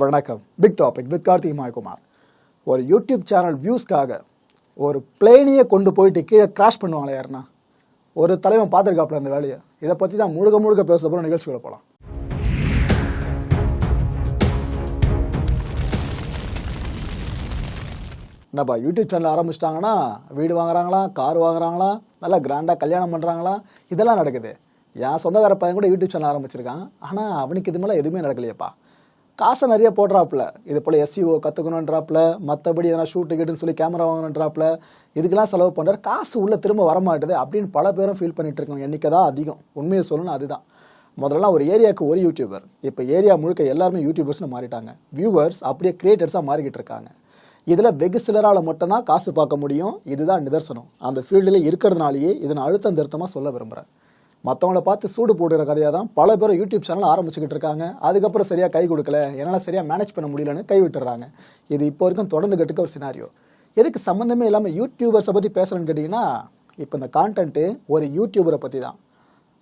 வணக்கம். Big topic with Karthik Mayakumar. ஒரு YouTube channel வியூஸ்க்காக ஒரு பிளேனையே கொண்டு போயிட்டு கீழே கிராஷ் பண்ணுவாங்களே யாருன்னா? ஒரு தலைவன் பார்த்துருக்காப்புல அந்த வேலையை. இதை பற்றி தான் முழுக்க முழுக்க பேச போகிற நிகழ்ச்சிகளை போகலாம் என்னப்பா யூடியூப் சேனல் ஆரம்பிச்சிட்டாங்கன்னா வீடு வாங்குறாங்களா கார் வாங்குறாங்களா நல்லா கிராண்டாக கல்யாணம் பண்ணுறாங்களா இதெல்லாம் நடக்குது. என் சொந்தக்கார பையன் கூட யூடியூப் சேனல் ஆரம்பிச்சிருக்கான். ஆனால் அவனுக்கு இது மேலே எதுவுமே நடக்கலையேப்பா. காசை நிறைய போடுறாப்புல. இது போல் எஸ்சிஓ கற்றுக்கணுன்றாப்புல மற்றபடி எதனா ஷூட் கேட்டுன்னு சொல்லி கேமரா வாங்கணுன்றாப்புல இதுக்கெல்லாம் செலவு பண்ணுறாரு காசு உள்ளே திரும்ப வரமாட்டுது அப்படின்னு பல பேரும் ஃபீல் பண்ணிட்டு இருக்கோம். எண்ணிக்கை தான் அதிகம். உண்மையை சொல்லணும் அதுதான். முதல்ல ஒரு ஏரியாவுக்கு ஒரு யூடியூபர் இப்போ ஏரியா முழுக்க எல்லாருமே யூடியூபர்ஸ்னு மாறிட்டாங்க. வியூவர்ஸ் அப்படியே கிரியேட்டர்ஸாக மாறிக்கிட்டு இருக்காங்க. இதில் வெகு சிலரால் மட்டும்தான் காசு பார்க்க முடியும். இதுதான் நிதர்சனம். அந்த ஃபீல்டில் இருக்கிறதுனாலேயே இதை நான் அழுத்தம் திருத்தமாக சொல்ல விரும்புகிறேன் மற்றவங்கள பார்த்து சூடு போடுற கதையாக தான் பல பேர் யூடியூப் சேனல் ஆரம்பிச்சுக்கிட்டு இருக்காங்க. அதுக்கப்புறம் சரியாக கை கொடுக்கல. என்னால் சரியாக மேனேஜ் பண்ண முடியலன்னு கை விட்டுறாங்க. இது இப்போ வரைக்கும் தொடர்ந்து கட்டுக்க ஒரு சினாரியோ எதுக்கு சம்மந்தமே இல்லாமல் யூடியூபர்ஸை பற்றி பேசுகிறேன்னு கேட்டிங்கன்னா இப்போ இந்த கான்டென்ட்டு ஒரு யூடியூபரை பற்றி தான்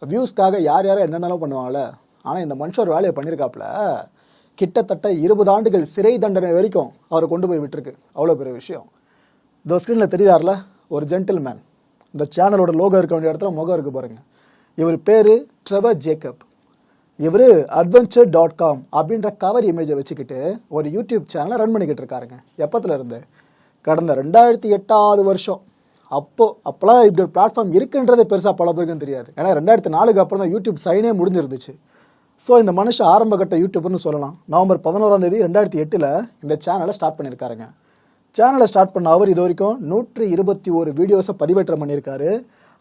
வியூஸ்க்காக யார் யாரும் என்னென்னலாம் பண்ணுவாங்கள ஆனால் இந்த மனுஷன் ஒரு வேலையை பண்ணியிருக்காப்புல கிட்டத்தட்ட இருபது ஆண்டுகள் சிறை தண்டனை வரைக்கும் அவரை கொண்டு போய் விட்டுருக்கு. அவ்வளோ பெரிய விஷயம். இந்த ஸ்க்ரீனில் தெரியுதார்ல? ஒரு ஜென்டில்மேன் இந்த சேனலோட லோகோ இருக்க வேண்டிய இடத்துல முகம் இருக்குது பாருங்கள் இவர் பேர் ட்ரெவர் ஜேக்கப் இவர் அட்வென்ச்சர் டாட் காம் அப்படின்ற கவர் இமேஜை வச்சுக்கிட்டு ஒரு யூடியூப் சேனலை ரன் பண்ணிக்கிட்டு இருக்காருங்க. எப்பத்துல இருந்து கடந்த ரெண்டாயிரத்தி எட்டாவது வருஷம். அப்போ அப்போலாம் இப்படி ஒரு பிளாட்ஃபார்ம் இருக்குன்றதே பெருசாக பல பேருக்கும் தெரியாது. ஏன்னா ரெண்டாயிரத்தி நாலுக்கு அப்புறம் தான் யூடியூப் சைனே முடிஞ்சிருந்துச்சு. ஸோ இந்த மனுஷன் ஆரம்ப கட்ட யூடியூப்னு சொல்லலாம். நவம்பர் பதினோராம் தேதி ரெண்டாயிரத்தி எட்டில் இந்த சேனலை ஸ்டார்ட் பண்ணியிருக்காருங்க. சேனலை ஸ்டார்ட் பண்ண அவர் இது வரைக்கும் நூற்றி இருபத்தி ஒரு வீடியோஸை பதிவேற்றம் பண்ணியிருக்காரு.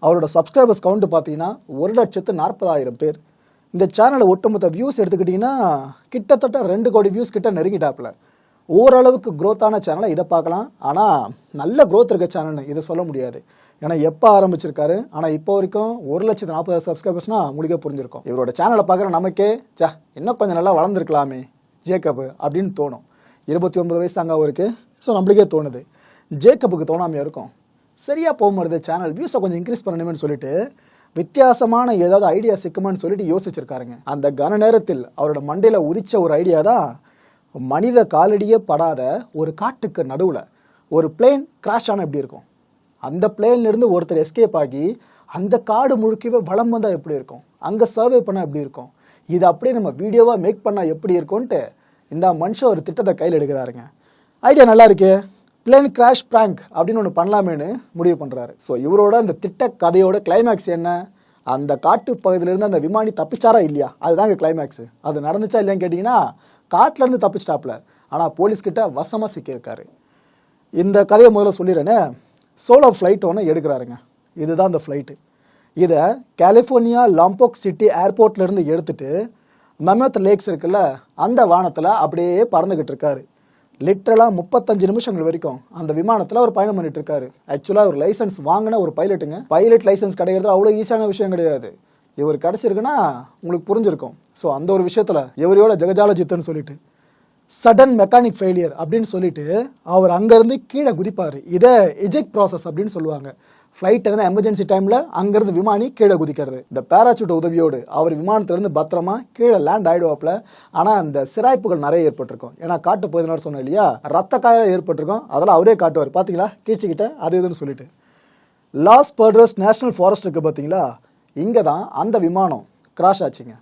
அவரோட சப்ஸ்கிரைபர்ஸ் கவுண்ட் பார்த்தீங்கன்னா ஒரு லட்சத்து நாற்பதாயிரம் பேர். இந்த சேனலை ஒட்டுமொத்த வியூஸ் எடுத்துக்கிட்டிங்கன்னா கிட்டத்தட்ட ரெண்டு கோடி வியூஸ் கிட்ட நெருங்கிட்டாப்புல. ஓரளவுக்கு க்ரோத்தான சேனலை இதை பார்க்கலாம். ஆனால் நல்ல க்ரோத் இருக்க சேனல்னு இதை சொல்ல முடியாது. ஏன்னா எப்போ ஆரம்பிச்சிருக்காரு? ஆனால் இப்போ வரைக்கும் ஒரு லட்சத்து நாற்பதாயிரம் சப்ஸ்கிரைபர்ஸ்னா முழுக்க புரிஞ்சிருக்கும். இவரோட சேனலை பார்க்குற நமக்கே சா இன்னும் கொஞ்சம் நல்லா வளர்ந்துருக்கலாமே ஜேக்கப் அப்படின்னு தோணும். இருபத்தி ஒன்பது வயசு தாங்க அவருக்கு. ஸோ நம்மளுக்கே தோணுது. ஜேக்கப்புக்கு தோணாமையாக இருக்கும்? சரியாக போக மாட்டுது சேனல் வியூஸை கொஞ்சம் இன்க்ரீஸ் பண்ணணுமேனு சொல்லிட்டு வித்தியாசமான ஏதாவது ஐடியா சிக்குமான்னு சொல்லிட்டு யோசிச்சிருக்காருங்க. அந்த கன நேரத்தில் அவரோட மண்டையில் உதிச்ச ஒரு ஐடியா தான் மனித காலடியே படாத ஒரு காட்டுக்கு நடுவில் ஒரு பிளேன் கிராஷ் ஆனால் எப்படி இருக்கும்? அந்த பிளேன்லேருந்து ஒருத்தர் எஸ்கேப் ஆகி அந்த காடு முழுக்கவே வளம் வந்தால் எப்படி இருக்கும்? அங்கே சர்வே பண்ணால் எப்படி இருக்கும்? இது அப்படியே நம்ம வீடியோவாக மேக் பண்ணால் எப்படி இருக்கும்ன்ட்டு இந்த மனுஷன் ஒரு திட்டத்தை கையில் எடுக்கிறாருங்க. ஐடியா நல்லா இருக்கே? பிளேன் கிராஷ் prank அப்படின்னு ஒன்று பண்ணலாமேன்னு முடிவு பண்ணுறாரு ஸோ இவரோட அந்த திட்ட கதையோட கிளைமேக்ஸ் என்ன? அந்த காட்டு பகுதியிலேருந்து அந்த விமானி தப்பிச்சாரா இல்லையா? அதுதாங்க கிளைமேக்ஸு அது நடந்துச்சா இல்லையான்னு கேட்டிங்கன்னா காட்டிலேருந்து தப்பிச்சிட்டாப்ல ஆனால் போலீஸ்கிட்ட வசமாக சிக்கியிருக்காரு. இந்த கதையை முதல்ல சொல்லிடுறேனே. சோலோ ஃப்ளைட் ஒன்று எடுக்கிறாருங்க. இதுதான் அந்த ஃப்ளைட்டு இதை கலிஃபோர்னியா லாம்போக் சிட்டி ஏர்போர்ட்லேருந்து எடுத்துகிட்டு மெமத் லேக்ஸ் இருக்குல்ல அந்த வானத்தில் அப்படியே பறந்துக்கிட்டு இருக்காரு. லிட்ரலாக முப்பத்தஞ்சு நிமிஷங்கள் வரைக்கும் அந்த விமானத்தில் அவர் பயணம் பண்ணிட்டு இருக்காரு ஆக்சுவலாக ஒரு லைசன்ஸ் வாங்கின ஒரு பைலட்டுங்க பைலட் லைசன்ஸ் கிடைக்கிறது அவ்வளோ ஈஸியான விஷயம் கிடையாது. இவர் கிடச்சிருக்குன்னா உங்களுக்கு புரிஞ்சிருக்கும். ஸோ அந்த ஒரு விஷயத்தில் இவரையோட ஜெகஜாலஜித்துன்னு சொல்லிட்டு. சடன் மெக்கானிக் ஃபெயிலியர் அப்படின்னு சொல்லிட்டு அவர் அங்கேருந்து கீழே குதிப்பார். இதை எஜெக்ட் ப்ராசஸ் அப்படின்னு சொல்லுவாங்க. ஃப்ளைட் எதனா எமர்ஜென்சி டைமில் அங்கேருந்து விமானி கீழே குதிக்கிறது. இந்த பேராசூட் உதவியோடு அவர் விமானத்திலேருந்து பத்திரமா கீழே லேண்ட் ஆகிடுவாப்பில் ஆனால் அந்த சிராய்ப்புகள் நிறைய ஏற்பட்டிருக்கும். ஏன்னா காட்டு போயதுனால சொன்னேன் இல்லையா? ரத்த காயம் ஏற்பட்டிருக்கும். அதெல்லாம் அவரே காட்டுவார். பார்த்தீங்களா கீழ்ச்சிக்கிட்ட அது இதுன்னு சொல்லிட்டு. லாஸ் பர்டர்ஸ் நேஷனல் ஃபாரஸ்ட் இருக்குது பார்த்தீங்களா இங்கே தான் அந்த விமானம் கிராஷ் ஆச்சுங்க.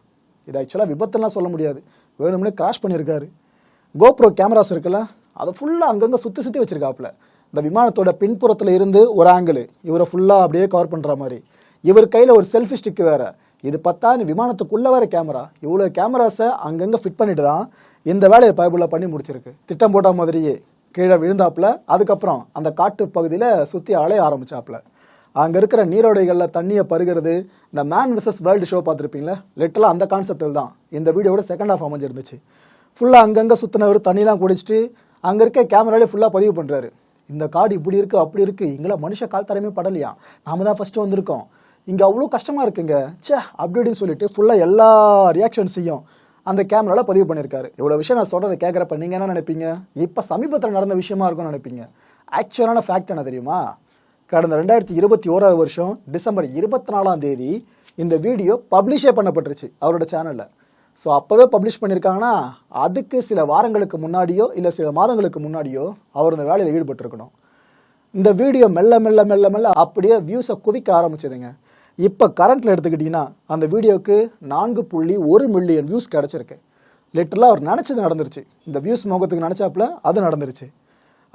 இது ஆக்சுவலாக விபத்துலாம் சொல்ல முடியாது. வேணும்னே கிராஷ் பண்ணியிருக்காரு. கோப்ரோ கேமராஸ் இருக்குல்ல அதை ஃபுல்லாக அங்கங்கே சுற்றி சுற்றி வச்சிருக்காப்புல. இந்த விமானத்தோட பின்புறத்தில் இருந்து ஒரு ஆங்கிள் இவரை ஃபுல்லாக அப்படியே கவர் பண்ணுற மாதிரி. இவர் கையில் ஒரு செல்ஃபி ஸ்டிக்கு வேறு. இது பத்தான்னு விமானத்துக்குள்ளே வேறு கேமரா இவ்வளோ கேமராஸை அங்கங்கே ஃபிட் பண்ணிட்டு தான் இந்த வேலையை பைபிளில் பண்ணி முடிச்சிருக்கு. திட்டம் போட்ட மாதிரியே கீழே விழுந்தாப்புல அதுக்கப்புறம் அந்த காட்டு பகுதியில் சுற்றி அலைய ஆரம்பிச்சாப்புல. அங்கே இருக்கிற நீரோடைகளில் தண்ணியை பருகிறது. இந்த மேன் விசஸ் வேர்ல்டு ஷோ பார்த்துருப்பீங்களே லிட்டலாக அந்த கான்செப்டில் தான். இந்த வீடியோட செகண்ட் ஹாஃப் அமைஞ்சிருந்துச்சு. ஃபுல்லாக அங்கங்கே சுற்றினவர் தண்ணிலாம் குடிச்சிட்டு அங்கே இருக்க கேமராலே ஃபுல்லாக பதிவு பண்ணுறாரு இந்த காடு இப்படி இருக்குது அப்படி இருக்குது எங்களை மனுஷ கால் தரமே படலையா? நாம தான் ஃபஸ்ட்டு வந்திருக்கோம். இங்கே அவ்வளோ கஷ்டமாக இருக்குங்க. ச்சே அப்படி இப்படின்னு சொல்லிட்டு ஃபுல்லாக எல்லா ரியாக்ஷன்ஸையும் அந்த கேமராவில் பதிவு பண்ணியிருக்காரு. இவ்வளோ விஷயம் நான் சொல்கிறத கேட்குறப்ப நீங்கள் என்ன நினைப்பீங்க? இப்போ சமீபத்தில் நடந்த விஷயமா இருக்கும்னு நினைப்பீங்க. ஆக்சுவலான ஃபேக்ட் என்ன தெரியுமா? கடந்த ரெண்டாயிரத்தி இருபத்தி ஓராவது வருஷம் டிசம்பர் இருபத்தி நாலாம் தேதி இந்த வீடியோ பப்ளிஷே பண்ணப்பட்டுருச்சு அவரோட சேனலில் ஸோ அப்போவே பப்ளிஷ் பண்ணியிருக்காங்கன்னா அதுக்கு சில வாரங்களுக்கு முன்னாடியோ இல்லை சில மாதங்களுக்கு முன்னாடியோ அவர் இந்த வேலையில் ஈடுபட்டிருக்கணும். இந்த வீடியோ மெல்ல மெல்ல மெல்ல மெல்ல அப்படியே வியூஸை குவிக்க ஆரம்பிச்சதுங்க. இப்போ கரண்ட்டில் எடுத்துக்கிட்டிங்கன்னா அந்த வீடியோவுக்கு நான்கு புள்ளி ஒரு மில்லியன் வியூஸ் கிடச்சிருக்கு. லிட்டரலாக அவர் நினச்சது நடந்துருச்சு. இந்த வியூஸ் முகத்துக்கு நினச்சாப்புல அது நடந்துருச்சு.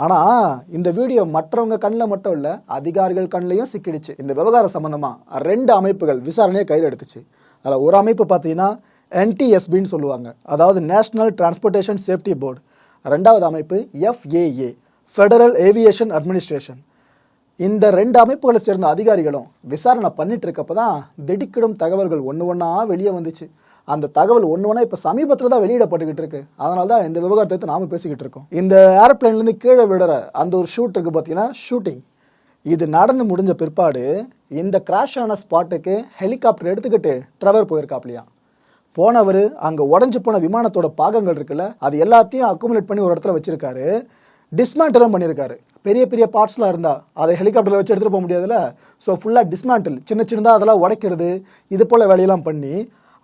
ஆனால் இந்த வீடியோ மற்றவங்க கண்ணில் மட்டும் இல்லை அதிகாரிகள் கண்ணிலையும் சிக்கிடுச்சு. இந்த விவகாரம் சம்மந்தமாக ரெண்டு அமைப்புகள் விசாரணையை கையில் எடுத்துச்சு. அதில் ஒரு அமைப்பு பார்த்தீங்கன்னா என்டிஎஸ்பின்னு சொல்லுவாங்க. அதாவது நேஷ்னல் டிரான்ஸ்போர்ட்டேஷன் சேஃப்டி போர்டு ரெண்டாவது அமைப்பு எஃப்ஏஏ ஃபெடரல் ஏவியேஷன் அட்மினிஸ்ட்ரேஷன் இந்த ரெண்டு அமைப்புகளை சேர்ந்த அதிகாரிகளும் விசாரணை பண்ணிட்டு இருக்கப்ப தான் திடுக்கிடும் தகவல்கள் ஒன்று ஒன்றா வெளியே வந்துச்சு. அந்த தகவல் ஒன்று ஒன்றா இப்போ சமீபத்தில் தான் வெளியிடப்பட்டுக்கிட்டு இருக்கு. அதனால தான் இந்த விவகாரத்தை நாம பேசிக்கிட்டு இருக்கோம். இந்த ஏரோப்ளேன்லேருந்து கீழே விடுற அந்த ஒரு ஷூட் இருக்கு பார்த்தீங்கன்னா ஷூட்டிங் இது நடந்து முடிஞ்ச பிற்பாடு இந்த கிராஷ் ஆன ஸ்பாட்டுக்கு ஹெலிகாப்டர் எடுத்துக்கிட்டு ட்ரவர் போயிருக்காப்லையா? போனவர் அங்கே உடஞ்சி போன விமானத்தோட பாகங்கள் இருக்குல்ல அது எல்லாத்தையும் அக்குமுலேட் பண்ணி ஒரு இடத்துல வச்சுருக்காரு. டிஸ்மேண்டலும் பண்ணியிருக்காரு பெரிய பெரிய பார்ட்ஸ்லாம் இருந்தால் அதை ஹெலிகாப்டரில் வச்சு எடுத்துகிட்டு போக முடியாதுல்ல? ஸோ ஃபுல்லாக டிஸ்மேண்டில் சின்ன சின்னதாக அதெல்லாம் உடைக்கிறது இது போல் வேலையெல்லாம் பண்ணி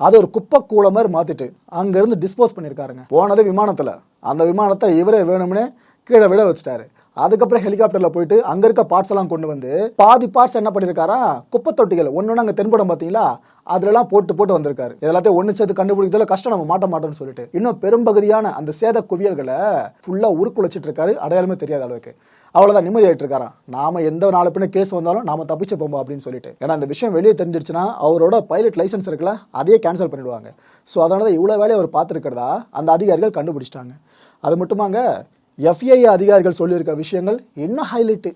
அதை ஒரு குப்பை கூள மாதிரி மாற்றிட்டு அங்கேருந்து டிஸ்போஸ் பண்ணியிருக்காருங்க போனது விமானத்தில். அந்த விமானத்தை இவரே வேணும்னே கீழே விட வச்சுட்டாரு. அதுக்கப்புறம் ஹெலிகாப்டர்ல போயிட்டு அங்க இருக்க பார்ட்ஸ் எல்லாம் கொண்டு வந்து பாதி பார்ட்ஸ் என்ன பண்ணிருக்காரா? குப்பை தொட்டிகள் ஒன்னொன்னு அங்க தென்படம் பாத்தீங்களா? அதுலலாம் போட்டு போட்டு வந்திருக்காரு. எல்லாத்தையும் ஒண்ணு சேர்த்து கண்டுபிடிக்கிறதுல கஷ்டம். நம்ம மாட்ட மாட்டோம்னு சொல்லிட்டு. இன்னும் பெரும்பகுதியான அந்த சேத குவியல்களை ஃபுல்லா உருக்குலைச்சிட்டு இருக்காரு. அடையாளமே தெரியாத அளவுக்கு. அவ்வளவுதான் நிம்மதி ஆயிட்டு இருக்காராம். நாம எந்த நாலு பின்ன கேஸ் வந்தாலும் நாம தப்பிச்சு போமா அப்படின்னு சொல்லிட்டு. ஏன்னா அந்த விஷயம் வெளியே தெரிஞ்சிருச்சுன்னா அவரோட பைலட் லைசன்ஸ் இருக்குல்ல அதையே கேன்சல் பண்ணிடுவாங்க. ஸோ அதனால தான் இவ்வளோ வேலையை அவர் பார்த்துருக்கிறதா? அந்த அதிகாரிகள் கண்டுபிடிச்சிட்டாங்க. அது மட்டுமாங்க எஃப்ஐ அதிகாரிகள் சொல்லியிருக்க விஷயங்கள் இன்னும் ஹைலைட்டு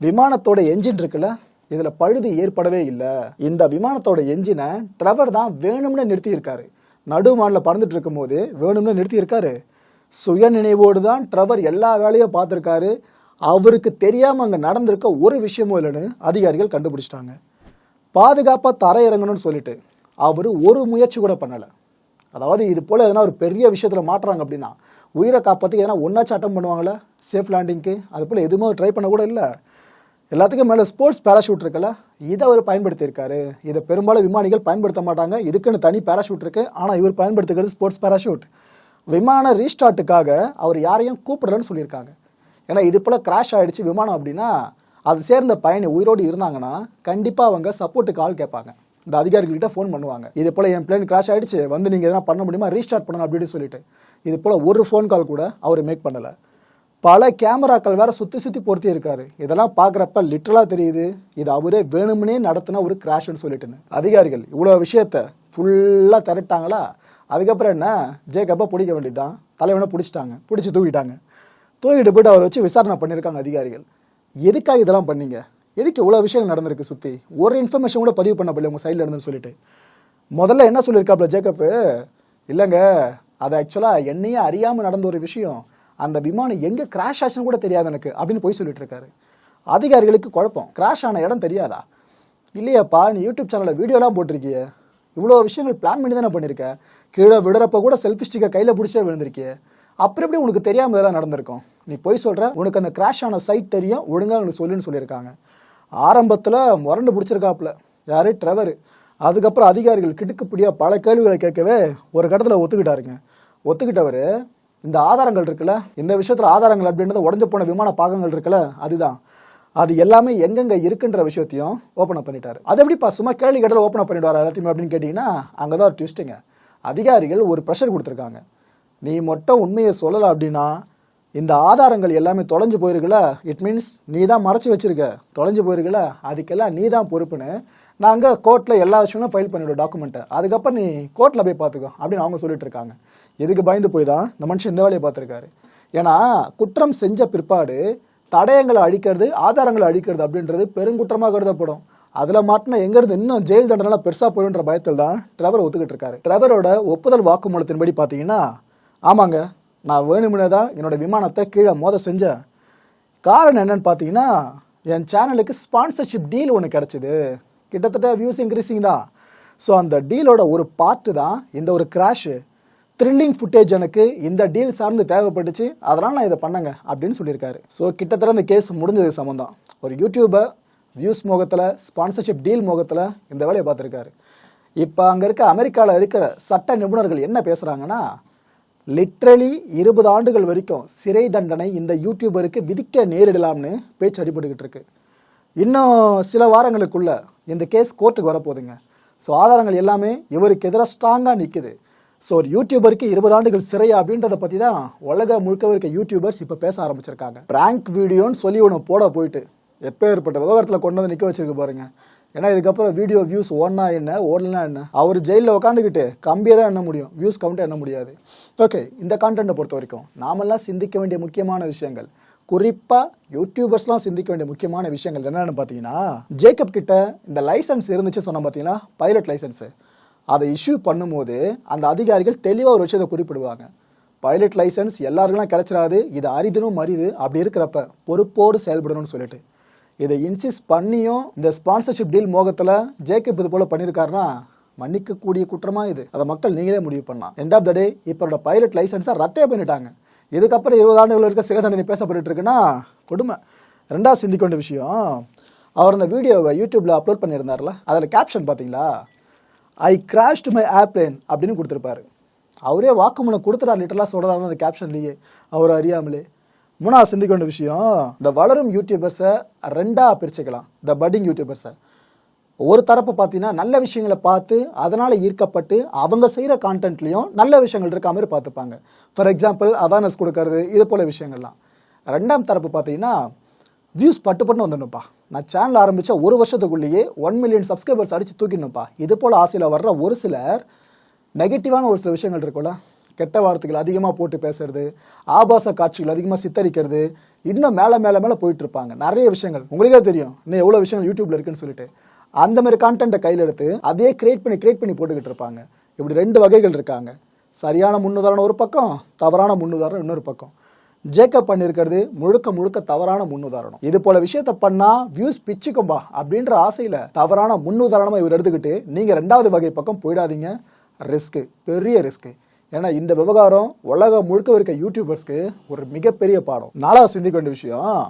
விமானத்தோட என்ஜின் இருக்குல்ல இதில் பழுது ஏற்படவே இல்லை. இந்த விமானத்தோட என்ஜினை ட்ரவர் தான் வேணும்னு நிறுத்தியிருக்காரு. நடுவானில் பறந்துட்டு இருக்கும்போது வேணும்னு நிறுத்தியிருக்காரு. சுய நினைவோடு தான் ட்ரவர் எல்லா வேலையும் பார்த்துருக்காரு. அவருக்கு தெரியாமல் அங்கே நடந்திருக்க ஒரு விஷயமும் இல்லைன்னு அதிகாரிகள் கண்டுபிடிச்சிட்டாங்க. பாதுகாப்பாக தரையிறங்கணும்னு சொல்லிட்டு அவர் ஒரு முயற்சி கூட பண்ணலை. அதாவது இது போல் எதனா ஒரு பெரிய விஷயத்தில் மாட்டுறாங்க அப்படின்னா உயிரை காப்பாற்றி எதனா ஒன்றாச்சும் அட்டம் பண்ணுவாங்களே சேஃப் லேண்டிங்க்கு அது போல் எதுவுமே ட்ரை பண்ண கூட இல்லை. எல்லாத்துக்கும் மேலே ஸ்போர்ட்ஸ் பேராஷூட் இருக்குல்ல? இதை அவர் பயன்படுத்தியிருக்காரு. இதை பெரும்பாலும் விமானிகள் பயன்படுத்த மாட்டாங்க. இதுக்குன்னு தனி பேராஷூட் இருக்குது ஆனால் இவர் பயன்படுத்துகிறது ஸ்போர்ட்ஸ் பேராஷூட் விமான ரீஸ்டார்ட்டுக்காக அவர் யாரையும் கூப்பிடலன்னு சொல்லியிருக்காங்க. ஏன்னா இது போல் கிராஷ் ஆகிடுச்சு விமானம் அப்படின்னா அது சேர்ந்த பயணி உயிரோடு இருந்தாங்கன்னா கண்டிப்பாக அவங்க சப்போர்ட்டுக்கு ஆள் கேட்பாங்க. இந்த அதிகாரிகள்கிட்ட ஃபோன் பண்ணுவாங்க. இது போல் என் பிளேன் கிராஷ் ஆயிடுச்சு வந்து நீங்கள் எதனா பண்ண முடியுமா? ரீஸ்டார்ட் பண்ணணும் அப்படின்னு சொல்லிட்டு. இது போல் ஒரு ஃபோன் கால் கூட அவர் மேக் பண்ணலை. பல கேமராக்கள் வேறு சுற்றி சுற்றி பொருத்தி இருக்காரு. இதெல்லாம் பார்க்குறப்ப லிட்டரலாக தெரியுது. இது அவரே வேணும்னே நடத்தின ஒரு கிராஷ்னு சொல்லிட்டுன்னு. அதிகாரிகள் இவ்வளோ விஷயத்த ஃபுல்லாக திரட்டாங்களா அதுக்கப்புறம் என்ன? ஜேக்கப்பா பிடிக்க வேண்டியதுதான். தலைவனை பிடிச்சிட்டாங்க. பிடிச்சி தூக்கிட்டாங்க. தூக்கிட்டு போயிட்டு அவரை வச்சு விசாரணை பண்ணியிருக்காங்க அதிகாரிகள். எதுக்காக இதெல்லாம் பண்ணீங்க? எதுக்கு இவ்வளோ விஷயங்கள் நடந்திருக்கு சுற்றி ஒரு இன்ஃபர்மேஷன் கூட பதிவு பண்ண உங்கள் சைடில் இருந்துன்னு சொல்லிட்டு. முதல்ல என்ன சொல்லியிருக்காப்ல ஜேக்கப்பு? இல்லைங்க அது ஆக்சுவலாக என்னையே அறியாமல் நடந்த ஒரு விஷயம். அந்த விமானம் எங்கே கிராஷ் ஆச்சுன்னு கூட தெரியாது எனக்கு அப்படின்னு போய் சொல்லிட்டு இருக்காரு. அதிகாரிகளுக்கு குழப்பம். கிராஷ் ஆன இடம் தெரியாதா? இல்லையாப்பா நீ யூடியூப் சேனலில் வீடியோலாம் போட்டிருக்கிய. இவ்வளோ விஷயங்கள் பிளான் பண்ணி தானே பண்ணியிருக்க கீழே விடுறப்ப கூட செல்ஃபி ஸ்டிக்கை கையில் பிடிச்சே விழுந்திருக்கிய. அப்புறம் எப்படி உனக்கு தெரியாமல் இதெல்லாம் நடந்திருக்கும்? நீ போய் சொல்கிற உனக்கு அந்த கிராஷ் ஆன சைட் தெரியும் ஒழுங்காக உனக்கு சொல்லுன்னு சொல்லியிருக்காங்க. ஆரம்பத்தில் முரண்டு பிடிச்சிருக்காப்புல. யார்? ட்ரெவர். அதுக்கப்புறம் அதிகாரிகள் கிடுக்குப்படியாக பல கேள்விகளை கேட்கவே ஒரு கட்டத்தில் ஒத்துக்கிட்டாருங்க. ஒத்துக்கிட்டவர் இந்த ஆதாரங்கள் இருக்குல்ல இந்த விஷயத்தில் ஆதாரங்கள் அப்படின்றது உடஞ்சு போன விமான பாகங்கள் இருக்குல்ல அதுதான். அது எல்லாமே எங்கெங்கே இருக்குன்ற விஷயத்தையும் ஓப்பன் பண்ணிட்டாரு. அது எப்படிப்பா சும்மா கேள்வி கேட்டால் ஓப்பன் பண்ணிடுவார் எல்லாத்தையுமே அப்படின்னு கேட்டிங்கன்னா அங்கே தான் ட்விஸ்ட்டுங்க அதிகாரிகள் ஒரு ப்ரெஷர் கொடுத்துருக்காங்க. நீ மட்டும் உண்மையை சொல்லலை அப்படின்னா இந்த ஆதாரங்கள் எல்லாமே தொலைஞ்சு போயிருக்குல்ல? இட் மீன்ஸ் நீ தான் மறைச்சி வச்சிருக்க. தொலைஞ்சு போயிருக்குல்ல? அதுக்கெல்லாம் நீ தான் பொறுப்புன்னு நாங்கள் கோர்ட்டில் எல்லா விஷயமும் ஃபைல் பண்ணிவிடும் டாக்குமெண்ட்டை அதுக்கப்புறம் நீ கோர்ட்டில் போய் பார்த்துக்கோ அப்படின்னு அவங்க சொல்லிட்டு இருக்காங்க. இதுக்கு பயந்து போய் தான் இந்த மனுஷன் இந்த வேலையை பார்த்துருக்காரு? ஏன்னா குற்றம் செஞ்ச பிற்பாடு தடயங்களை அழிக்கிறது ஆதாரங்களை அழிக்கிறது அப்படின்றது பெருங்குற்றமாக கருதப்படும். அதில் மாட்டினா எங்கேருந்து இன்னும் ஜெயில் தண்டனை பெருசாக போயிடுன்ற பயத்தில் தான் ட்ரெவர் ஒத்துக்கிட்டு இருக்காரு. ட்ரெவரோட ஒப்புதல் வாக்குமூலத்தின்படி பார்த்தீங்கன்னா ஆமாங்க நான் வேணுமுனே தான் என்னோட விமானத்தை கீழே மோத செஞ்சேன் காரணம் என்னன்னு பார்த்தீங்கன்னா என் சேனலுக்கு ஸ்பான்சர்ஷிப் டீல் ஒன்று கிடச்சிது. கிட்டத்தட்ட வியூஸ் இன்க்ரீஸிங் தான். ஸோ அந்த டீலோட ஒரு பார்ட்டு தான் இந்த ஒரு கிராஷு த்ரில்லிங் ஃபுட்டேஜ் எனக்கு இந்த டீல் சார்ந்து தேவைப்பட்டுச்சு. அதனால் நான் இதை பண்ணேங்க அப்படின்னு சொல்லியிருக்காரு. ஸோ கிட்டத்தட்ட இந்த கேஸ் முடிஞ்சது சம்மந்தம் ஒரு யூடியூபர் வியூஸ் முகத்தில் ஸ்பான்சர்ஷிப் டீல் முகத்தில் இந்த வேலையை பார்த்துருக்காரு. இப்போ அங்கே இருக்க அமெரிக்காவில் இருக்கிற சட்ட நிபுணர்கள் என்ன பேசுகிறாங்கன்னா லிட்ரலி இருபது ஆண்டுகள் வரைக்கும் சிறை தண்டனை இந்த யூடியூபருக்கு விதிக்க நேரிடலாம்னு பேச்சு அடிபட்டுக்கிட்டு இருக்கு. இன்னும் சில வாரங்களுக்குள்ள இந்த கேஸ் கோர்ட்டுக்கு வரப்போகுதுங்க. ஸோ ஆதாரங்கள் எல்லாமே இவருக்கு எதிராக ஸ்ட்ராங்காக நிற்குது ஸோ ஒரு யூடியூபருக்கு இருபது ஆண்டுகள் சிறையா அப்படின்றத பற்றி தான் உலக முழுக்க இருக்க யூடியூபர்ஸ் இப்போ பேச ஆரம்பிச்சிருக்காங்க. ப்ராங்க் வீடியோன்னு சொல்லி ஒன்று போட போயிட்டு எப்போ ஏற்பட்ட விவகாரத்தில் கொண்டு வந்து நிற்க வச்சிருக்கு பாருங்க. ஏன்னா இதுக்கப்புறம் வீடியோ வியூஸ் ஓடனா என்ன ஓடலனா என்ன? அவர் ஜெயிலில் உட்காந்துக்கிட்டு கம்பியை தான் எண்ண முடியும். வியூஸ் கவுண்ட்டாக எண்ண முடியாது. ஓகே இந்த கான்டென்ட்டை பொறுத்த வரைக்கும் நாமெல்லாம் சிந்திக்க வேண்டிய முக்கியமான விஷயங்கள். குறிப்பாக யூடியூபர்ஸ்லாம் சிந்திக்க வேண்டிய முக்கியமான விஷயங்கள் என்னென்னு பார்த்தீங்கன்னா ஜேக்கப் கிட்ட இந்த லைசன்ஸ் இருந்துச்சு சொன்னோம் பார்த்தீங்கன்னா பைலட் லைசன்ஸு அதை இஷ்யூ பண்ணும்போது அந்த அதிகாரிகள் தெளிவாக ஒரு விஷயத்தை குறிப்பிடுவாங்க. பைலட் லைசன்ஸ் எல்லாருக்கெல்லாம் கிடச்சிடாது இது அரிதினும் மரிது அப்படி இருக்கிறப்ப பொறுப்போடு செயல்படணும்னு சொல்லிட்டு. இதை இன்சிஸ்ட் பண்ணியும் இந்த ஸ்பான்சர்ஷிப் டீல் மோகத்தில் ஜேக்கப் இது போல் பண்ணியிருக்காருன்னா மன்னிக்கக்கூடிய குற்றமா இது. அதை மக்கள் நீங்களே முடிவு பண்ணலாம். எண்ட் ஆஃப் த டே இப்போ பைலட் லைசன்ஸை ரத்தே பண்ணிட்டாங்க. இதுக்கப்புறம் இருபது ஆண்டுகள் இருக்க சிறை தண்டனை பேசப்பட்டு இருக்குன்னா கொடுமை. ரெண்டாவது சிந்திக்க வேண்டிய விஷயம். அவர் அந்த வீடியோவை யூடியூப்பில் அப்லோட் பண்ணியிருந்தார்ல அதில் கேப்ஷன் பார்த்தீங்களா? ஐ கிராஷ்ட் மை ஏர்பிளேன் அப்படின்னு கொடுத்துருப்பாரு. அவரே வாக்குமூலம் கொடுத்துட்டார் லிட்டரலாக சொல்கிறாருன்னு அந்த கேப்ஷன்லேயே அவர் அறியாமலே. மூணாவது சிந்திக்க வேண்டிய விஷயம் இந்த வளரும் யூடியூபர்ஸை ரெண்டாக பிரிச்சுக்கலாம். இந்த பட்டிங் யூடியூபர்ஸை ஒரு தரப்பு பார்த்தீங்கன்னா நல்ல விஷயங்களை பார்த்து அதனால் ஈர்க்கப்பட்டு அவங்க செய்கிற கான்டென்ட்லேயும் நல்ல விஷயங்கள் இருக்க மாதிரி பார்த்துப்பாங்க. ஃபார் எக்ஸாம்பிள் அவேர்னஸ் கொடுக்கறது இது போல் விஷயங்கள்லாம். ரெண்டாம் தரப்பு பார்த்தீங்கன்னா வியூஸ் பட்டு பட்டு வந்துடணும்ப்பா. நான் சேனல் ஆரம்பித்த ஒரு வருஷத்துக்குள்ளேயே ஒன் மில்லியன் சப்ஸ்கிரைபர்ஸ் அடித்து தூக்கிடணும்ப்பா. இது போல் ஆசையில் வர்ற ஒரு சிலர் நெகட்டிவான ஒரு சில விஷயங்கள் இருக்கும்ல. கெட்ட வார்த்தைகள் அதிகமாக போட்டு பேசுறது ஆபாச காட்சிகள் அதிகமாக சித்தரிக்கிறது இன்னும் மேலே மேலே மேலே போயிட்டு இருப்பாங்க. நிறைய விஷயங்கள். உங்களுக்கே தெரியும். இன்னும் எவ்வளோ விஷயங்கள் யூடியூப்ல இருக்குன்னு சொல்லிட்டு. அந்த மாதிரி கான்டென்ட்டை கையில் எடுத்து அதே கிரியேட் பண்ணி கிரியேட் பண்ணி போட்டுக்கிட்டு இருப்பாங்க. இப்படி ரெண்டு வகைகள் இருக்காங்க. சரியான முன்னுதாரணம் ஒரு பக்கம் தவறான முன்னுதாரணம் இன்னொரு பக்கம். ஜேக்கப் பண்ணியிருக்கிறது முழுக்க முழுக்க தவறான முன்னுதாரணம். இது போல விஷயத்த பண்ணா வியூஸ் பிச்சுக்கும்பா அப்படின்ற ஆசையில தவறான முன்னுதாரணமாக இவர் எடுத்துக்கிட்டு நீங்க ரெண்டாவது வகை பக்கம் போயிடாதீங்க. ரிஸ்க்கு பெரிய ரிஸ்க்கு ஏன்னா இந்த விவகாரம் உலகம் முழுக்க இருக்க யூடியூபர்ஸ்க்கு ஒரு மிகப்பெரிய பாடம். நாளாக சிந்திக்க வேண்டிய விஷயம்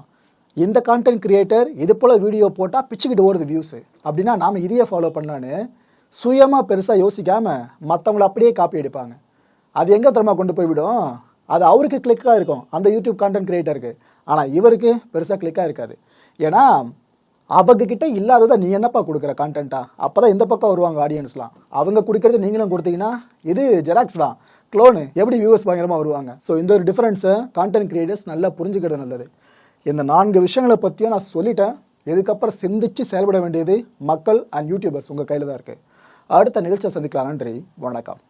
இந்த கான்டென்ட் கிரியேட்டர் இது போல் வீடியோ போட்டால் பிச்சுக்கிட்டு ஓடுது வியூஸு அப்படின்னா நாம் இதையே ஃபாலோ பண்ணான்னு சுயமாக பெருசாக யோசிக்காமல் மற்றவங்கள அப்படியே காப்பி அடிப்பாங்க அது எங்கே தரமாக கொண்டு போய் விடும்? அது அவருக்கு கிளிக்காக இருக்கும். அந்த யூடியூப் கான்டென்ட் கிரியேட்டருக்கு ஆனால் இவருக்கு பெருசாக கிளிக்காக இருக்காது. ஏன்னா அவங்கக்கிட்ட இல்லாததை நீ என்னப்பா கொடுக்குற கான்டென்ட்டா அப்போ தான் இந்த பக்கம் வருவாங்க ஆடியன்ஸ்லாம் அவங்க கொடுக்கறது நீங்களும் கொடுத்தீங்கன்னா இது ஜெராக்ஸ் தான். க்ளோனு எப்படி வியூவர்ஸ் பயங்கரமாக வருவாங்க? ஸோ இந்த ஒரு டிஃப்ரென்ஸை கான்டென்ட் க்ரியேட்டர்ஸ் நல்லா புரிஞ்சுக்கிறது நல்லது. இந்த நான்கு விஷயங்களை பற்றியும் நான் சொல்லிட்டேன். இதுக்கப்புறம் சிந்திச்சு செயல்பட வேண்டியது மக்கள் அண்ட் யூடியூபர்ஸ் உங்கள் கையில் தான் இருக்குது அடுத்த நிகழ்ச்சியை சந்திக்கலாம். நன்றி. வணக்கம்.